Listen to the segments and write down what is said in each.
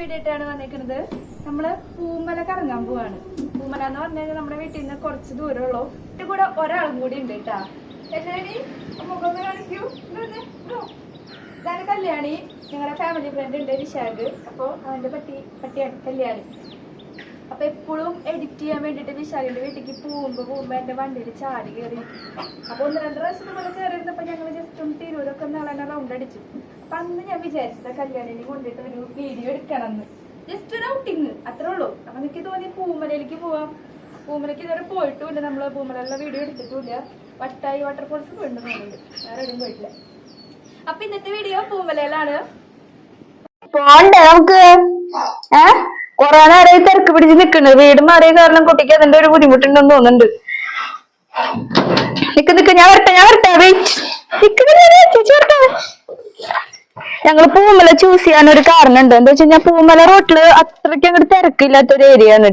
Video വന്നിരിക്കുന്നത് നമ്മൾ പൂമല കറങ്ങാൻ പോവാണ്. പൂമല എന്ന് പറഞ്ഞു കഴിഞ്ഞാൽ നമ്മുടെ വീട്ടിൽ നിന്ന് കുറച്ച് ദൂരമുള്ളൂ. ഇത് കൂടെ ഒരാളും കൂടി ഉണ്ട് കേട്ടാ എല്ലാടി മുഖം കാണിക്കൂ. കല്യാണി. ഞങ്ങളുടെ ഫാമിലി ഫ്രണ്ട് ഉണ്ട് വിശാഖ് അപ്പോൾ അവന്റെ പട്ടി പട്ടിയാണ് കല്യാണി. അപ്പൊ എപ്പോഴും എഡിറ്റ് ചെയ്യാൻ വേണ്ടിട്ട് വിശാലിന്റെ വീട്ടിലേക്ക് പോകുമ്പോ പോകുമ്പോ എന്റെ വണ്ടിയിൽ ചാടി കയറി അപ്പൊ ഒന്ന് രണ്ട് പ്രാവശ്യം പോലെ കയറിയിരുന്നപ്പോ ഞങ്ങൾ ജസ്റ്റ് ഒന്ന് തിരൂരൊക്കെ നാളെ റൗണ്ട് അടിച്ചു. അപ്പൊ അന്ന് ഞാൻ വിചാരിച്ചത് കല്യാണിനെ കൊണ്ടിട്ട് ഒരു വീഡിയോ എടുക്കണം എന്ന് ജസ്റ്റ് ഒരു ഔട്ടിങ് അത്രേ ഉള്ളൂ. അപ്പൊ എനിക്ക് തോന്നി പൂമലയിലേക്ക് പോവാം. പൂമലയ്ക്ക് ഇതുവരെ പോയിട്ടുമില്ല നമ്മൾ പൂമലയിലുള്ള വീഡിയോ എടുത്തിട്ടില്ല. വട്ടായി വാട്ടർഫോൾസ് പോയിട്ടുണ്ട് വേറെ എവിടെയും പോയിട്ടില്ല. അപ്പൊ ഇന്നത്തെ വീഡിയോ പൂമലയിലാണ്. പോണ്ടേ നമുക്ക്? ഏ? കൊറേ നേരമായി തിരക്ക് പിടിച്ച് നിക്കണ്. വീട് മാറിയ കാരണം കുട്ടിക്ക് അതിന്റെ ഒരു ബുദ്ധിമുട്ടുണ്ടെന്ന് തോന്നുന്നുണ്ട്. നിക്ക് നിക്ക് ഞാൻ വരട്ടെ ഞാൻ വരട്ടെ ഞങ്ങൾ പൂമല ചൂസ് ചെയ്യാൻ ഒരു കാരണം ഉണ്ട്. എന്താ വെച്ചാൽ പൂമല റോട്ടിൽ അത്രയ്ക്ക് അങ്ങോട്ട് തിരക്കില്ലാത്ത ഒരു ഏരിയ ആണ്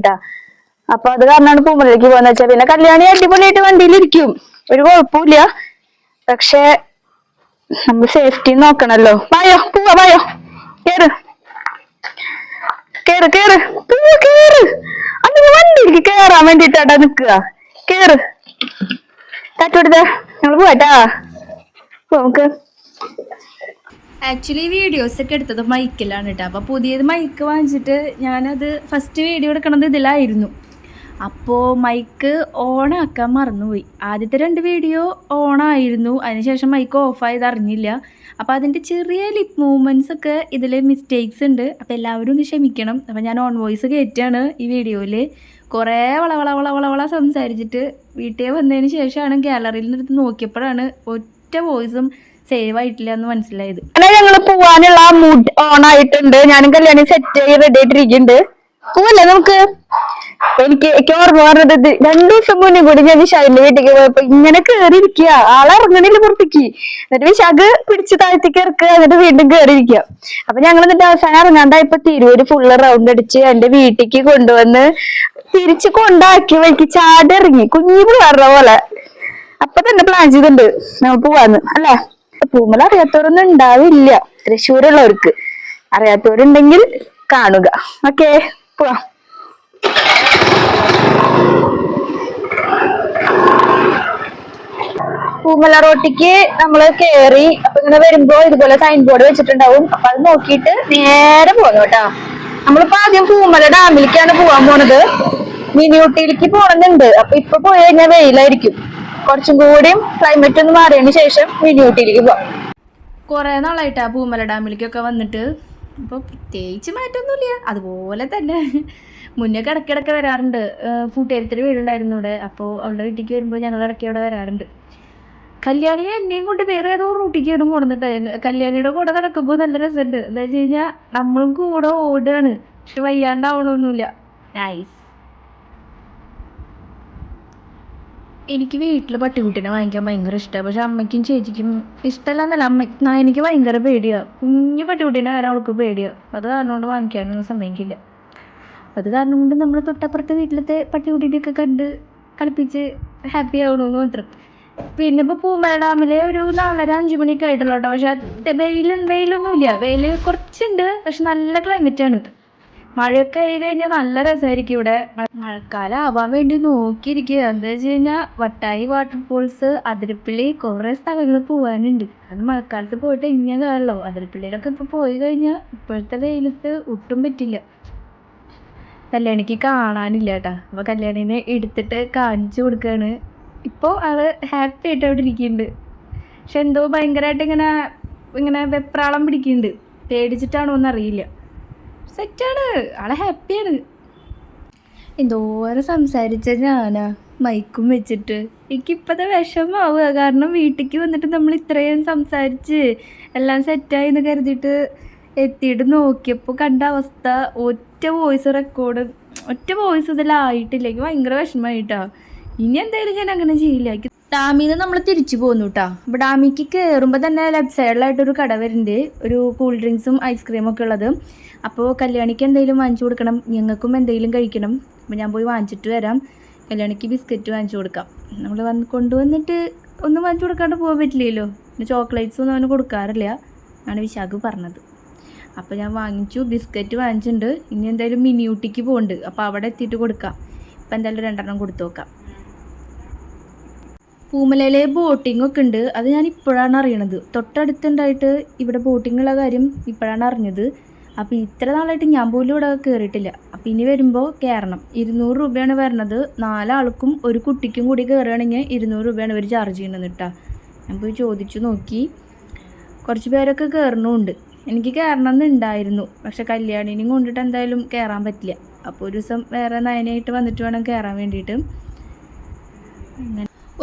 അപ്പൊ അത് കാരണമാണ് പൂമലയിലേക്ക് പോകുന്ന വെച്ചാൽ പിന്നെ കല്യാണി അടിപൊളിയായിട്ട് വണ്ടിയിലിരിക്കും. ഒരു കുഴപ്പമില്ല പക്ഷെ നമ്മൾ സേഫ്റ്റി നോക്കണല്ലോ. വായോ പോവാ വായോ. കേറ്. കേറ് കേറ്. കേറ്. അതിന് വണ്ടിക്ക് കേറാൻ വേണ്ടിട്ടാ നിക്കുക. കേറ്. തട്ടുകൊടുത്തേ ഞങ്ങൾ പോവാട്ടാ. പോ നമുക്ക്. ആക്ച്വലി വീഡിയോസ് ഒക്കെ എടുത്തത് മൈക്കിലാണ് കേട്ടോ. അപ്പോൾ പുതിയത് മൈക്ക് വാങ്ങിച്ചിട്ട് ഞാനത് ഫസ്റ്റ് വീഡിയോ എടുക്കണത് ഇതിലായിരുന്നു. അപ്പോൾ മൈക്ക് ഓണാക്കാൻ മറന്നുപോയി. ആദ്യത്തെ രണ്ട് വീഡിയോ ഓണായിരുന്നു. അതിനുശേഷം മൈക്ക് ഓഫായത് അറിഞ്ഞില്ല. അപ്പോൾ അതിന്റെ ചെറിയ ലിപ് മൂവ്മെന്റ്സ് ഒക്കെ ഇതിൽ മിസ്റ്റേക്സ് ഉണ്ട്. അപ്പോൾ എല്ലാവരും ഒന്ന് ക്ഷമിക്കണം. അപ്പോൾ ഞാൻ ഓൺ വോയിസ് കയറ്റാണ് ഈ വീഡിയോയിൽ കുറേ വള വള വള സംസാരിച്ചിട്ട് വീട്ടിൽ വന്നതിന് ശേഷമാണ് ഗാലറിയിൽ നിന്നെടുത്ത് നോക്കിയപ്പോഴാണ് ഒറ്റ വോയിസും സേവ് ആയിട്ടില്ല എന്ന് മനസ്സിലായത്. ഞങ്ങൾ പോവാനുള്ള മൂഡ് ഓൺ ആയിട്ടുണ്ട് ഞാനും കല്യാണി സെറ്റ് ആയി റെഡി ആയിട്ടിരിക്കുന്നുണ്ട്. പോവല്ലേ നമുക്ക്? എനിക്ക് എനിക്ക് ഓർമ്മ പറഞ്ഞത് രണ്ടു ദിവസം മുന്നേ കൂടി ഞാൻ വിശാലിന്റെ വീട്ടിലേക്ക് പോയപ്പോ ഇങ്ങനെ കേറി ഇരിക്കുക ആളെ ഇറങ്ങണില്ല പുറത്തേക്ക്. എന്നിട്ട് വിശാഖ് പിടിച്ച് താഴ്ത്തേക്ക് ഇറക്കുക എന്നിട്ട് വീണ്ടും കേറി ഇരിക്കുക അപ്പൊ ഞങ്ങൾ എന്നിട്ട് അവസാനം ഇറങ്ങാണ്ടായപ്പോ തിരൂര് ഫുള്ള് റൗണ്ട് അടിച്ച് എന്റെ വീട്ടിലേക്ക് കൊണ്ടുവന്ന് തിരിച്ച് കൊണ്ടാക്കി വഴിക്ക് ചാടി ഇറങ്ങി. കുഞ്ഞു പിള്ളേരുടെ പോലെ. അപ്പൊ തന്നെ പ്ലാൻ ചെയ്തിട്ടുണ്ട്. നമ്മൾ പോവാന്ന്. അല്ലേ? പൂമല അറിയാത്തവരൊന്നും ഉണ്ടാവില്ല. തൃശ്ശൂരുള്ളവർക്ക്. അറിയാത്തവരുണ്ടെങ്കിൽ കാണുക. ഓക്കെ പോവാം. പൂമല റോട്ടിക്ക് നമ്മൾ കേറി അപ്പൊ ഇങ്ങനെ വരുമ്പോ ഇതുപോലെ സൈൻ ബോർഡ് വെച്ചിട്ടുണ്ടാവും. അപ്പൊ അത് നോക്കിയിട്ട് നേരെ പോന്നു കേട്ടാ. നമ്മളിപ്പോ ആദ്യം പൂമല ഡാമിലേക്കാണ് പോവാൻ പോണത്. മിനി ഊട്ടിയിലേക്ക് പോണെന്നുണ്ട്. അപ്പൊ ഇപ്പൊ പോയി കഴിഞ്ഞാൽ വെയിലായിരിക്കും. കുറച്ചും കൂടിയും ക്ലൈമറ്റ് ഒന്ന് മാറിയതിന് ശേഷം മിനി ഊട്ടിയിലേക്ക് പോവാം. കൊറേ നാളായിട്ടാ പൂമല ഡാമിലേക്കൊക്കെ വന്നിട്ട്. അപ്പൊ പ്രത്യേകിച്ച് മാറ്റമൊന്നുമില്ല അതുപോലെ തന്നെ. മുന്നേ ഇടയ്ക്കിടയ്ക്ക് വരാറുണ്ട്. കൂട്ടുകാരത്തിൽ വീടുണ്ടായിരുന്നു ഇവിടെ അപ്പോൾ അവളുടെ വീട്ടിലേക്ക് വരുമ്പോൾ ഞങ്ങൾ ഇടയ്ക്ക് ഇവിടെ വരാറുണ്ട്. കല്യാണി എന്നെയും കൊണ്ട് വേറെ ഏതോ റൂട്ടിക്കാണ് പോണെന്നുണ്ടായിരുന്നു കല്യാണിയുടെ കൂടെ നടക്കുമ്പോൾ നല്ല രസമുണ്ട്. എന്താ വെച്ച് കഴിഞ്ഞാൽ നമ്മളും കൂടെ ഓടുകയാണ് പക്ഷെ വയ്യാണ്ടാവണമൊന്നുമില്ല നൈസ് എനിക്ക് വീട്ടിൽ പട്ടിക്കുട്ടീനെ വാങ്ങിക്കാൻ ഭയങ്കര ഇഷ്ടമാണ് പക്ഷെ അമ്മയ്ക്കും ചേച്ചിക്കും ഇഷ്ടമല്ലെന്നല്ല. അമ്മ ന- എനിക്ക് ഭയങ്കര പേടിയാണ് കുഞ്ഞു പട്ടിക്കുട്ടീനെ ആരും അവൾക്ക് പേടിയാണ് അത് കാരണം കൊണ്ട് വാങ്ങിക്കാനൊന്നും സമ്മതിക്കില്ല അത് കാരണം കൊണ്ട് നമ്മൾ തൊട്ടപ്പുറത്തെ വീട്ടിലത്തെ പട്ടിക്കുട്ടീനെയൊക്കെ കണ്ട് കളിപ്പിച്ച് ഹാപ്പി എന്ന് മാത്രം. പിന്നെ ഇപ്പോൾ പൂമല ഡാമിൽ ഒരു നാലര അഞ്ച് മണിയൊക്കെ ആയിട്ടുള്ളൂ കേട്ടോ പക്ഷെ അത് വെയിൽ വെയിലൊന്നുമില്ല. വെയിൽ കുറച്ചുണ്ട്. പക്ഷെ നല്ല ക്ലൈമറ്റാണ് മഴയൊക്കെ ആയി കഴിഞ്ഞാൽ നല്ല രസമായിരിക്കും ഇവിടെ. മഴക്കാലം ആവാൻ വേണ്ടി നോക്കിയിരിക്കുക എന്താ വെച്ച് കഴിഞ്ഞാൽ വട്ടായി വാട്ടർഫോൾസ് അതിരപ്പള്ളി കുറേ സ്ഥലങ്ങൾ പോവാനുണ്ട്. അത് മഴക്കാലത്ത് പോയിട്ട് ഇങ്ങനെ കാണല്ലോ. അതിരപ്പള്ളിയിലൊക്കെ ഇപ്പോൾ പോയി കഴിഞ്ഞാൽ ഇപ്പോഴത്തെ വെയിലത്ത് ഒട്ടും പറ്റില്ല. കല്യാണിക്ക് കാണാനില്ല കേട്ടാ അപ്പോൾ കല്യാണിനെ എടുത്തിട്ട് കാണിച്ചു കൊടുക്കുകയാണ് ഇപ്പോൾ അത് ഹാപ്പി ആയിട്ട് അവിടെ ഇരിക്കുന്നുണ്ട്. പക്ഷെ എന്തോ ഭയങ്കരമായിട്ട് ഇങ്ങനെ ഇങ്ങനെ വെപ്രാളം പിടിക്കുന്നുണ്ട്. പേടിച്ചിട്ടാണോ എന്നറിയില്ല. സെറ്റാണ്. ആളെ ഹാപ്പിയാണ് എന്തോരം സംസാരിച്ച ഞാനാ. മൈക്കും വെച്ചിട്ട്. എനിക്കിപ്പോഴത്തെ വിഷമാവുക. കാരണം വീട്ടിലേക്ക് വന്നിട്ട് നമ്മൾ ഇത്രയും സംസാരിച്ച് എല്ലാം സെറ്റായി എന്ന് കരുതിയിട്ട് എത്തിയിട്ട് നോക്കിയപ്പോൾ കണ്ട അവസ്ഥ. ഒറ്റ വോയിസ് റെക്കോർഡ് ഒറ്റ വോയിസ് ഇതിലായിട്ടില്ലെങ്കിൽ ഭയങ്കര വിഷമമായിട്ടാ. ഇനി എന്തായാലും ഞാൻ അങ്ങനെ ചെയ്യില്ല. ഡാമിൽ നിന്ന് നമ്മൾ തിരിച്ചു പോന്നു കേട്ടോ അപ്പോൾ ഡാമിക്ക് കയറുമ്പോൾ തന്നെ ലെഫ്റ്റ് സൈഡിലായിട്ടൊരു കട വരുന്നുണ്ട് ഒരു കൂൾ ഡ്രിങ്ക്സും ഐസ്ക്രീമും ഒക്കെ ഉള്ളത്. അപ്പോൾ കല്യാണിക്ക് എന്തെങ്കിലും വാങ്ങിച്ചു കൊടുക്കണം. ഞങ്ങൾക്കും എന്തെങ്കിലും കഴിക്കണം. അപ്പോൾ ഞാൻ പോയി വാങ്ങിച്ചിട്ട് വരാം. കല്യാണിക്ക് ബിസ്ക്കറ്റ് വാങ്ങിച്ചു കൊടുക്കാം. നമ്മൾ വന്ന് കൊണ്ടുവന്നിട്ട് ഒന്നും വാങ്ങിച്ചു കൊടുക്കാണ്ട് പോകാൻ പറ്റില്ലല്ലോ. പിന്നെ ചോക്ലേറ്റ്സ് ഒന്നും അവന് കൊടുക്കാറില്ല. എന്നാണ് വിശാഖ് പറഞ്ഞത്. അപ്പോൾ ഞാൻ വാങ്ങിച്ചു ബിസ്ക്കറ്റ് വാങ്ങിച്ചിട്ടുണ്ട്. ഇനി എന്തായാലും മിനി ഊട്ടിക്ക് പോകുന്നുണ്ട് അപ്പോൾ അവിടെ എത്തിയിട്ട് കൊടുക്കാം. ഇപ്പം എന്തായാലും രണ്ടെണ്ണം കൊടുത്തു നോക്കാം. പൂമലയിലെ ബോട്ടിംഗ് ഒക്കെ ഉണ്ട്. അത് ഞാൻ ഇപ്പോഴാണ് അറിയണത്. തൊട്ടടുത്തുണ്ടായിട്ട് ഇവിടെ ബോട്ടിങ്ങുള്ള കാര്യം ഇപ്പോഴാണ് അറിഞ്ഞത്. അപ്പോൾ ഇത്ര നാളായിട്ട് ഞാൻ പോലും ഇവിടെ കയറിയിട്ടില്ല അപ്പോൾ ഇനി വരുമ്പോൾ കയറണം ഇരുന്നൂറ് രൂപയാണ് വരണത്. നാലാൾക്കും ഒരു കുട്ടിക്കും കൂടി കയറുകയാണെങ്കിൽ ഇരുന്നൂറ് രൂപയാണ് ഇവർ ചാർജ് ചെയ്യണത് കേട്ടോ ഞാൻ പോയി ചോദിച്ചു നോക്കി. കുറച്ച് പേരൊക്കെ കയറണമുണ്ട് എനിക്ക് കയറണം എന്നുണ്ടായിരുന്നു പക്ഷെ കല്യാണിനെയും കൊണ്ടിട്ട് എന്തായാലും കയറാൻ പറ്റില്ല. അപ്പോൾ ഒരു ദിവസം വേറെ നയനായിട്ട് വന്നിട്ട് വേണം കയറാൻ വേണ്ടിയിട്ട്.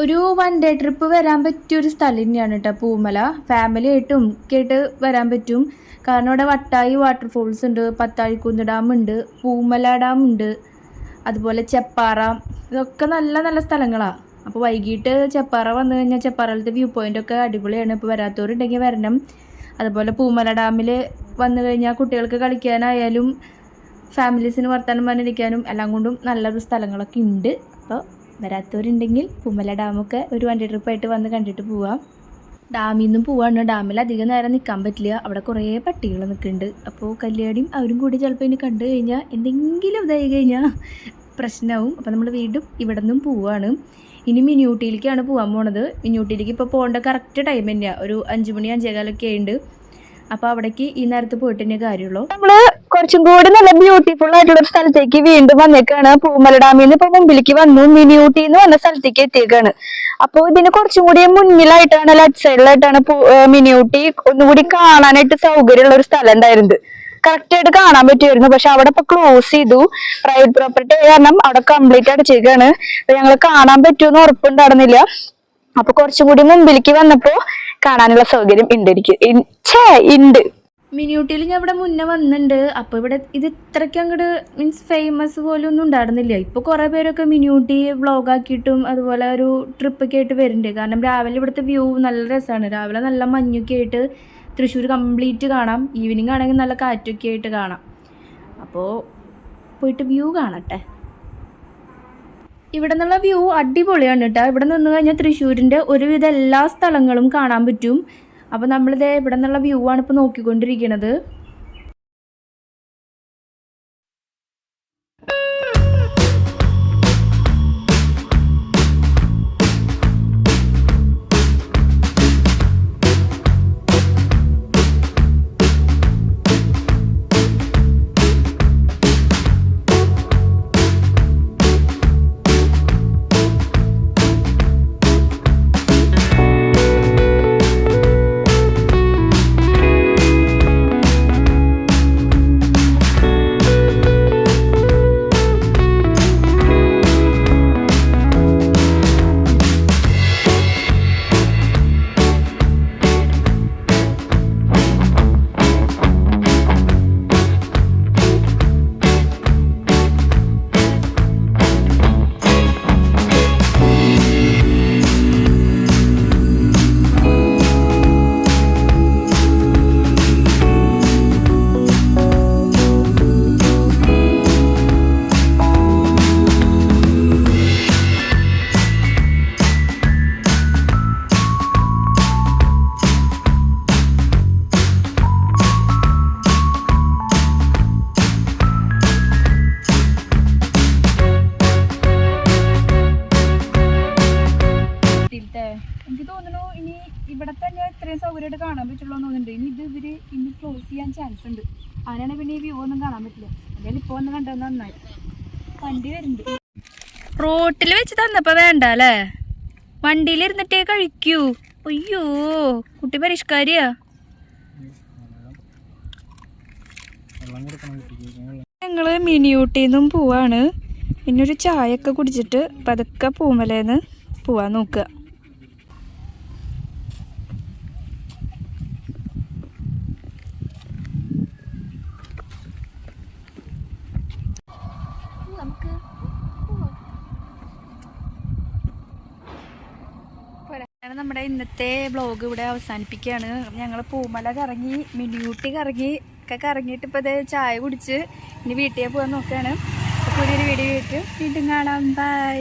ഒരു വൺ ഡേ ട്രിപ്പ് വരാൻ പറ്റിയ ഒരു സ്ഥലം തന്നെയാണ് കേട്ടോ പൂമല. ഫാമിലി ആയിട്ടും ഒക്കെ ആയിട്ട് വരാൻ പറ്റും. കാരണം ഇവിടെ വട്ടായി വാട്ടർഫോൾസ് ഉണ്ട് പത്താഴിക്കുന്ന് ഡാം ഉണ്ട് പൂമല ഡാം ഉണ്ട് അതുപോലെ ചെപ്പാറ. ഇതൊക്കെ നല്ല നല്ല സ്ഥലങ്ങളാണ് അപ്പോൾ വൈകിട്ട് ചെപ്പാറ വന്നു കഴിഞ്ഞാൽ ചെപ്പാറയിലത്തെ വ്യൂ പോയിന്റ് ഒക്കെ അടിപൊളിയാണ്. ഇപ്പോൾ വരാത്തവരുണ്ടെങ്കിൽ വരണം. അതുപോലെ പൂമല ഡാമിൽ വന്നു കഴിഞ്ഞാൽ കുട്ടികൾക്ക് കളിക്കാനായാലും ഫാമിലീസിന് വർത്തമാനം പറഞ്ഞിരിക്കാനും എല്ലാം കൊണ്ടും നല്ലൊരു സ്ഥലങ്ങളൊക്കെ ഉണ്ട്. അപ്പോൾ വരാത്തവരുണ്ടെങ്കിൽ പൂമല ഡാമൊക്കെ ഒരു വണ്ടി ട്രിപ്പായിട്ട് വന്ന് കണ്ടിട്ട് പോവാം. ഡാമിൽ നിന്നും പോവാണ്. ഡാമിൽ അധികം നേരം നിൽക്കാൻ പറ്റില്ല. അവിടെ കുറേ പട്ടികൾ നിൽക്കുന്നുണ്ട് അപ്പോൾ കല്യാണിയും അവരും കൂടി ചിലപ്പോൾ ഇനി കണ്ടു കഴിഞ്ഞാൽ എന്തെങ്കിലും ഇതായി കഴിഞ്ഞാൽ പ്രശ്നമാവും അപ്പോൾ നമ്മൾ വീണ്ടും ഇവിടെ നിന്നും പോവാണ്. ഇനി മിനിയൂട്ടിയിലേക്കാണ് പോകാൻ പോണത്. മിനിയൂട്ടിയിലേക്ക് ഇപ്പോൾ പോകേണ്ട കറക്റ്റ് ടൈം തന്നെയാണ് ഒരു അഞ്ചു മണി അഞ്ചേകാലൊക്കെ ഉണ്ട് അപ്പൊ അവിടേക്ക് ഈ നേരത്ത് പോയിട്ട് തന്നെ കാര്യമുള്ളൂ നമ്മൾ കുറച്ചും കൂടി നല്ല ബ്യൂട്ടിഫുൾ ആയിട്ടുള്ള ഒരു സ്ഥലത്തേക്ക് വീണ്ടും വന്നേക്കാണ്. പൂമല ഡാമിൽ നിന്ന് ഇപ്പൊ മുമ്പിലേക്ക് വന്നു. മിനി ഊട്ടി എന്ന് പറഞ്ഞ സ്ഥലത്തേക്ക് എത്തിയേക്കാണ്. അപ്പൊ ഇതിന് കുറച്ചും കൂടി മുന്നിലായിട്ടാണ് ലെഫ്റ്റ് സൈഡിലായിട്ടാണ് പൂ- ഏർ മിനി ഊട്ടി ഒന്നുകൂടി കാണാനായിട്ട് സൗകര്യമുള്ള ഒരു സ്ഥലം ഉണ്ടായിരുന്നത് കറക്റ്റ് ആയിട്ട് കാണാൻ പറ്റുമായിരുന്നു പക്ഷെ അവിടെ ഇപ്പൊ ക്ലോസ് ചെയ്തു. പ്രൈവറ്റ് പ്രോപ്പർട്ടി കാരണം അവിടെ കംപ്ലീറ്റ് അടച്ചേക്കാണ് അപ്പൊ ഞങ്ങൾ കാണാൻ പറ്റുമെന്ന് ഉറപ്പുണ്ടായിരുന്നില്ല അപ്പൊ കുറച്ചും കൂടി മുമ്പിലേക്ക് വന്നപ്പോ കാണാനുള്ള സൗകര്യം ഉണ്ട് എനിക്ക്. ഉണ്ട് മിനിയൂട്ടിയിൽ ഞാൻ ഇവിടെ മുന്നേ വന്നിട്ടുണ്ട് അപ്പോൾ ഇവിടെ ഇത് ഇത്രയ്ക്ക് അങ്ങോട്ട് മീൻസ് ഫേമസ് പോലും ഒന്നും ഉണ്ടായിരുന്നില്ല. ഇപ്പോൾ കുറേ പേരൊക്കെ മിനിയൂട്ടി വ്ളോഗാക്കിയിട്ടും അതുപോലെ ഒരു ട്രിപ്പൊക്കെ ആയിട്ട് വരുന്നുണ്ട്. കാരണം രാവിലെ ഇവിടുത്തെ വ്യൂ നല്ല രസമാണ് രാവിലെ നല്ല മഞ്ഞൊക്കെ ആയിട്ട് തൃശ്ശൂർ കംപ്ലീറ്റ് കാണാം. ഈവനിങ് ആണെങ്കിൽ നല്ല കാറ്റൊക്കെ ആയിട്ട് കാണാം. അപ്പോൾ പോയിട്ട് വ്യൂ കാണട്ടെ. ഇവിടെ നിന്നുള്ള വ്യൂ അടിപൊളിയാണ് കേട്ടോ ഇവിടെ നിന്ന് കഴിഞ്ഞാൽ തൃശ്ശൂരിന്റെ ഒരുവിധ എല്ലാ സ്ഥലങ്ങളും കാണാൻ പറ്റും. അപ്പോൾ നമ്മളിത് ഇവിടെ നിന്നുള്ള വ്യൂ ആണ് ഇപ്പോൾ നോക്കിക്കൊണ്ടിരിക്കുന്നത് കാണാൻ പറ്റുള്ളൂ തോന്നുന്നുണ്ട്. ഇനി ഇത് ഇവർ ഇനി ക്ലോസ് ചെയ്യാൻ ചാൻസ് ഉണ്ട്. അങ്ങനെയാണ് പിന്നെ ഈ വ്യൂ ഒന്നും കാണാൻ പറ്റില്ല. എന്തായാലും ഇപ്പോൾ ഒന്ന് കണ്ടത് നന്നായി. വണ്ടി വരുന്നുണ്ട്. റോട്ടിൽ വെച്ച് തന്നപ്പോൾ വേണ്ട അല്ലേ വണ്ടിയിലിരുന്നിട്ടേ കഴിക്കൂ. അയ്യോ കുട്ടി പരിഷ്കാരിയാ. ഞങ്ങൾ മിനിയൂട്ടിന്നും പോവാണ്. പിന്നെ ഒരു ചായ ഒക്കെ കുടിച്ചിട്ട് പതുക്കെ പൂമലേന്ന് പോവാൻ നോക്കുക. നമ്മുടെ ഇന്നത്തെ ബ്ലോഗ് ഇവിടെ അവസാനിപ്പിക്കുകയാണ്. ഞങ്ങൾ പൂമല കറങ്ങി മിനിയൂട്ടി കറങ്ങി ഒക്കെ കറങ്ങിയിട്ട് ഇപ്പോൾ ഇത് ചായ കുടിച്ച് ഇനി വീട്ടിൽ പോകാൻ നോക്കുകയാണ്. അപ്പോൾ പുതിയൊരു വീഡിയോ ആയിട്ട് വീണ്ടും കാണാം. ബൈ